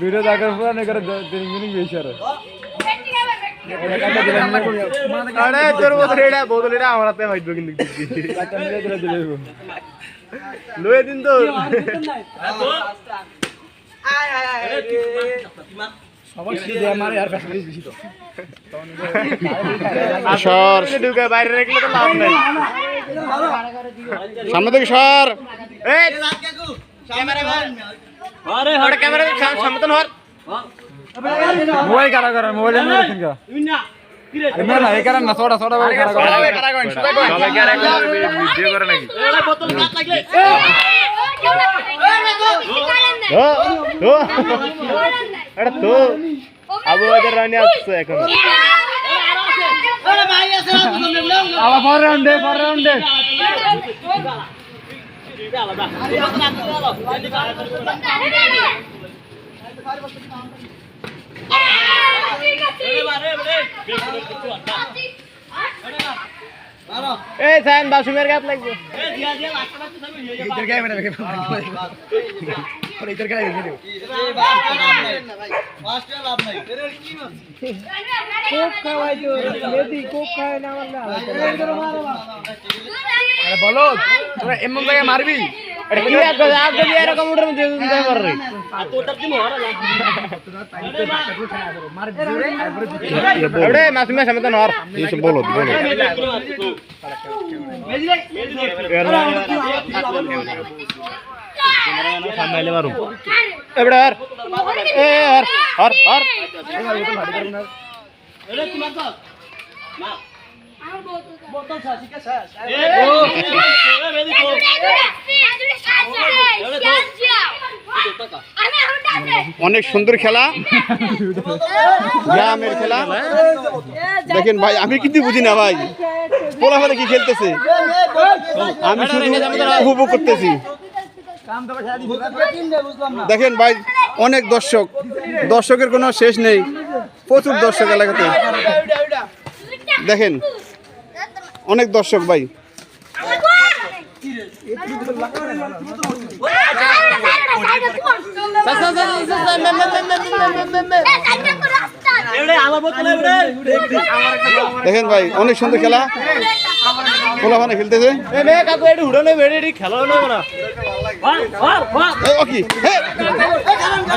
Video দেখার পর না করে তিন মিনিট বেশি আর। আরে তোর বদল এটা বদল এটা আমার হাতে হইবে কিন্তু। লয়ে দিন তো। সর। ঢুকে বাইরে রাখলে তো লাভ নাই। সামনে থেকে সর। এই ওটা ক্যামেরা সামনে তো নর মোবাইল কারা করে মোবাইল এমনি রাখেন কা এমনি না এই কারণ না ছোটা ছোটা করে কারা করে সবাইকে আর একবার ভিডিও করে নাকি ও ও এটা তো আবু বাজার রানী আসছে এখন আবার পর রাউন্ডে পর রাউন্ডে এই সাইন বাসুমের গাত লাগবে বলো তোরা এমন জায়গায় মারবি এটা কি এরকম মধ্যে তো নর বলো বলো সামনে মারুম এবারে আর এ আর আর আর অনেক সুন্দর খেলা গ্রামের খেলা দেখেন ভাই আমি কিন্তু বুঝি না ভাই পোলা ফেলে কি খেলতেছে আমি উপভোগ করতেছি দেখেন ভাই অনেক দর্শক দর্শকের কোনো শেষ নেই প্রচুর দর্শক এলাকাতে দেখেন অনেক দর্শক ভাই। দেখেন ভাই, অনেক সুন্দর খেলা। পোলা ফানে খেলতেছে খেলা!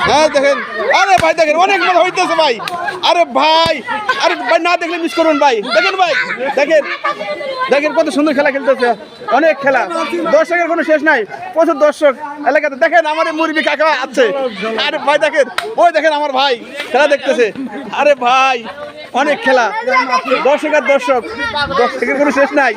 হ্যাঁ দেখেন। আরে ভাই, দেখেন, অনেক মজা হইতেছে ভাই। আরে ভাই আরে ভাই, না দেখলে মিস করবেন ভাই। দেখেন ভাই, দেখেন দেখেন কত সুন্দর খেলা খেলতেছে। অনেক খেলা। দর্শকের কোনো শেষ নাই। প্রচুর দর্শক এলাকাতে। দেখেন আমার মুরবি কাকা আছে। আরে ভাই, দেখেন, ওই দেখেন আমার ভাই, খেলা দেখতেছে। আরে ভাই, অনেক খেলা। দর্শক আর দর্শক, দর্শকের কোনো শেষ নাই।